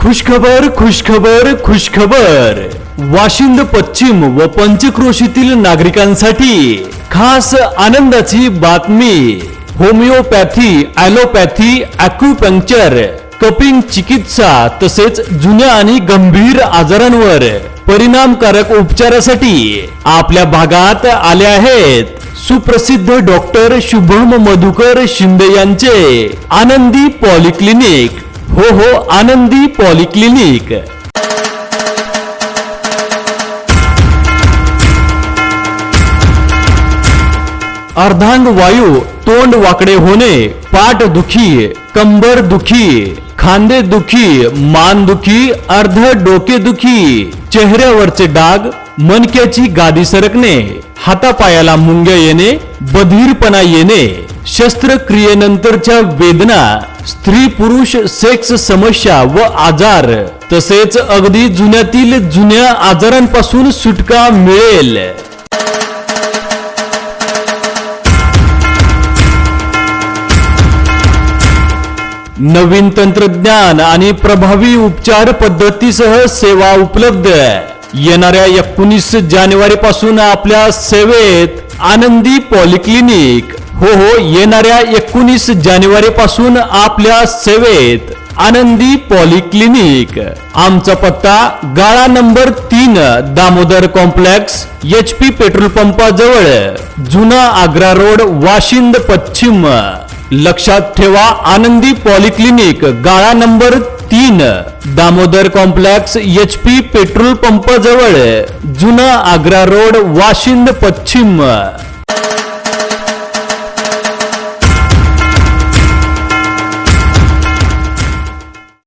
खुशखबर खुशखबर खुशखबर. वाशिंद पश्चिम व पंचक्रोशीतील नागरिकांसाठी खास आनंदाची बातमी. होमिओपॅथी ॲलोपॅथी अॅक्युपंक्चर कपिंग चिकित्सा तसेच जुन्या आणि गंभीर आजारांवर परिणामकारक उपचारासाठी आपल्या भागात आले आहेत सुप्रसिद्ध डॉक्टर शुभम मधुकर शिंदे यांचे आनंदी पॉलिक्लिनिक. हो हो आनंदी पॉलिक्लिनिक अर्धांग वायू तोंड वाकडे होणे पाठ दुखी कंबर दुखी खांदे दुखी मान दुखी अर्ध डोके दुखी चेहऱ्यावरचे डाग मनक्याची गादी सरकणे हातापायाला मुंग्या येणे बधीरपणा येणे शस्त्रक्रियेनंतरच्या वेदना स्त्री पुरुष सेक्स समस्या व आजार तसेच अगदी जुन्यातील जुन्या आजारांपासून सुटका मिळेल. नवीन तंत्रज्ञान आणि प्रभावी उपचार पद्धतीसह सेवा उपलब्ध. येणाऱ्या एकोणीस जानेवारी पासून आपल्या सेवेत आनंदी पॉलिक्लिनिक. हो हो येणाऱ्या एकोणीस जानेवारी पासून आपल्या सेवेत आनंदी पॉलिक्लिनिक. आमचा पत्ता गाळा नंबर तीन Damodar complex H P petrol पंपाजवळ जुना आग्रा रोड वाशिंद पश्चिम. लक्षात ठेवा आनंदी पॉलिक्लिनिक गाळा नंबर तीन Damodar complex H P petrol pump जवळ जुना आग्रा रोड वाशिंद पश्चिम.